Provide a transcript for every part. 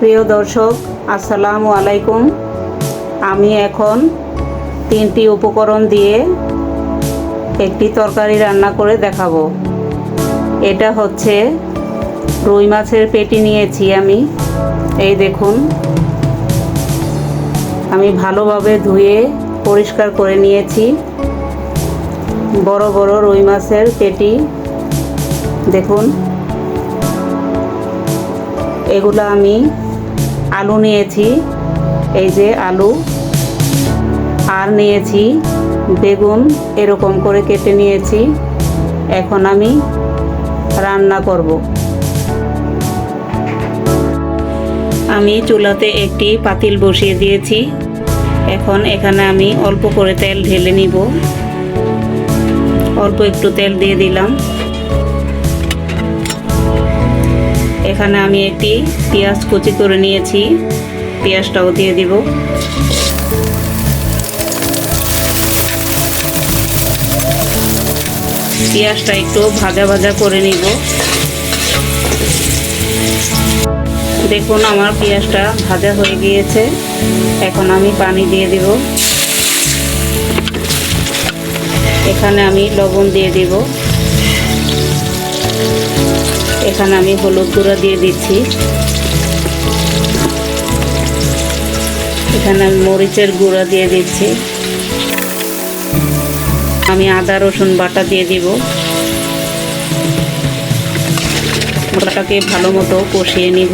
প্রিয় দর্শক, আসসালামু আলাইকুম। আমি এখন তিনটি উপকরণ দিয়ে একটি তরকারি রান্না করে দেখাবো। এটা হচ্ছে রুই মাছের পেটি নিয়েছি আমি। এই দেখুন, আমি ভালোভাবে ধুয়ে পরিষ্কার করে নিয়েছি। বড় বড় রুই মাছের পেটি, দেখুন। এগুলো আমি আলু নিয়েছি, এই যে আলু। আর নিয়েছি বেগুন, এরকম করে কেটে নিয়েছি। এখন আমি রান্না করব। আমি চুলাতে একটি পাতিল বসিয়ে দিয়েছি। এখন এখানে আমি অল্প করে তেল ঢেলে নিব। অল্প একটু তেল দিয়ে দিলাম। এখানে আমি একটি পেঁয়াজ কুচি করে নিয়েছি। পেঁয়াজটাও দিয়ে দিব। পেঁয়াজটা একটু ভাজা ভাজা করে নিব। দেখুন, আমার পেঁয়াজটা ভাজা হয়ে গিয়েছে। এখন আমি পানি দিয়ে দিব। এখানে আমি লবণ দিয়ে দিব। এখানে আমি হলুদ গুঁড়া দিয়ে দিচ্ছি। এখানে আমি মরিচের গুঁড়া দিয়ে দিচ্ছি। আমি আদা, রসুন বাটা দিয়ে দিব। ওটাকে ভালো মতো কষিয়ে নিব।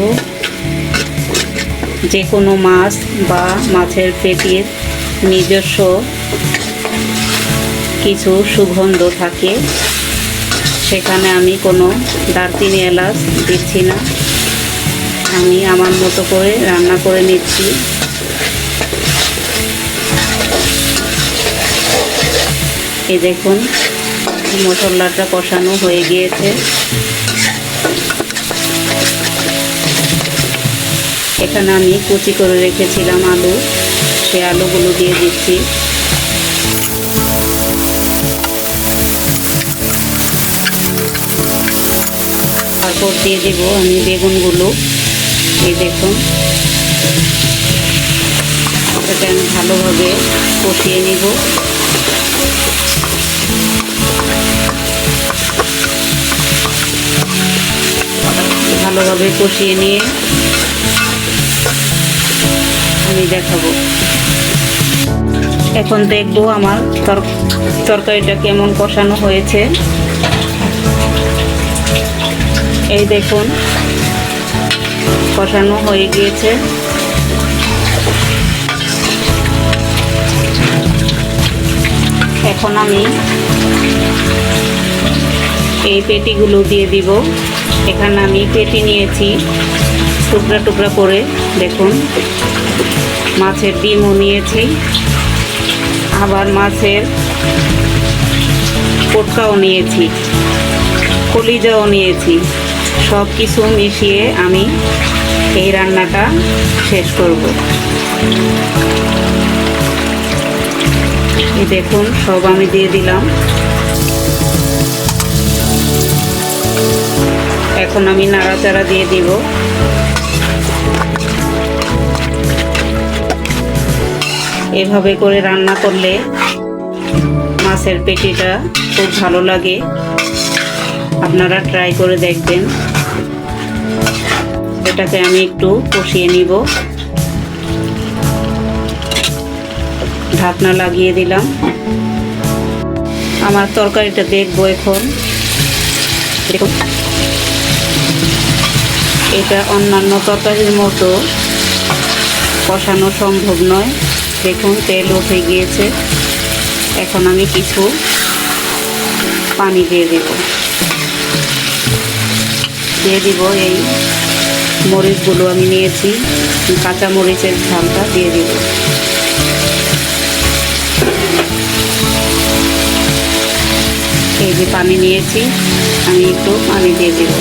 যে কোনো মাছ বা মাছের পেটির নিজস্ব কিছু সুগন্ধ থাকে। সেখানে আমি কোনো দারচিনি এলাচ দিচ্ছি না। আমি আমার মতো করে রান্না করে নিচ্ছি। এই দেখুন, মশলাটা কষানো হয়ে গিয়েছে। এখানে আমি কুচি করে রেখেছিলাম আলু। সে আলুগুলো দিয়ে দিচ্ছি। তারপর দিয়ে দেব আমি বেগুনগুলো। এই দেখুন। এটা আমি ভালোভাবে কষিয়ে নিব। ভালোভাবে কষিয়ে নিয়ে আমি দেখাবো। এখন দেখব আমার তর- তরকারিটা কেমন কষানো হয়েছে। এই দেখুন কষানো হয়ে গিয়েছে। এখন আমি এই পেটিগুলো দিয়ে দিব। এখানে আমি পেটি নিয়েছি, টুকরা টুকরা করে, দেখুন। মাছের ডিমও নিয়েছি। আবার মাছের পোটকাও নিয়েছি, কলিজাও নিয়েছি। সব কিছু মিশিয়ে আমি এই রান্নাটা শেষ করব। দেখুন, সব আমি দিয়ে দিলাম। এখন আমি নাড়াচাড়া দিয়ে দিব। এভাবে করে রান্না করলে মাছের পেটিটা খুব ভালো লাগে। আপনারা ট্রাই করে দেখবেন। এটাকে আমি একটু কষিয়ে নিব। ঢাকনা লাগিয়ে দিলাম। আমার তরকারিটা দেখব এখন। দেখুন এটা অন্যান্য তরকারির মতো কষানো সম্ভব নয়। দেখুন, তেল উঠে গিয়েছে। এখন আমি কিছু পানি দিয়ে দেব। দিয়ে দিব এই মরিচগুলো আমি নিয়েছি কাঁচা মরিচের ঝালটা দিয়ে দিব। এই যে পানি নিয়েছি, আমি একটু পানি দিয়ে দেব।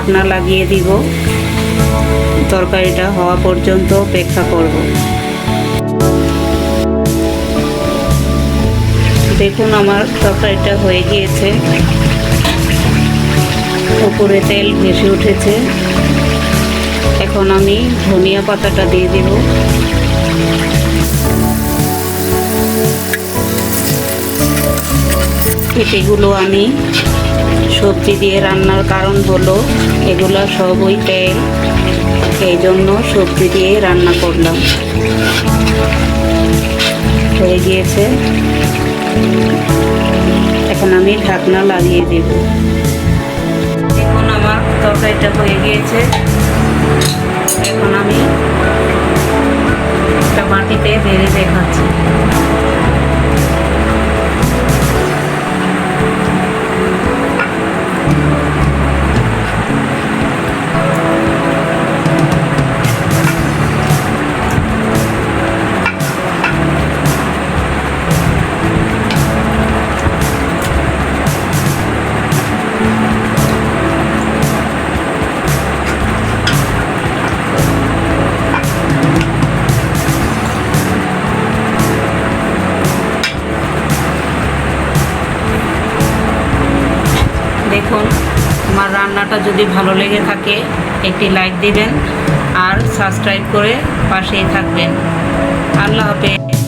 ঢাকনা লাগিয়ে দিব। তরকারিটা হওয়া পর্যন্ত অপেক্ষা করব। দেখুন আমার তরকারিটা হয়ে গিয়েছে। উপরে তেল ভেসে উঠেছে। এখন আমি ধনিয়া পাতাটা দিয়ে দিব। এগুলো আমি সবজি দিয়ে রান্নার কারণ হলো এগুলো সবই তেল। এই জন্য সবজি দিয়ে রান্না করলাম। হয়ে গিয়েছে। এখন আমি ঢাকনা লাগিয়ে দেব। এখন আমার তরকারিটা হয়ে গিয়েছে। এখন আমি একটা মাটিতে বেড়ে দেখাচ্ছি। রান্নাটা যদি ভালো লেগে থাকে, একটি লাইক দিবেন আর সাবস্ক্রাইব করে পাশেই থাকবেন। আল্লাহ হাফেজ।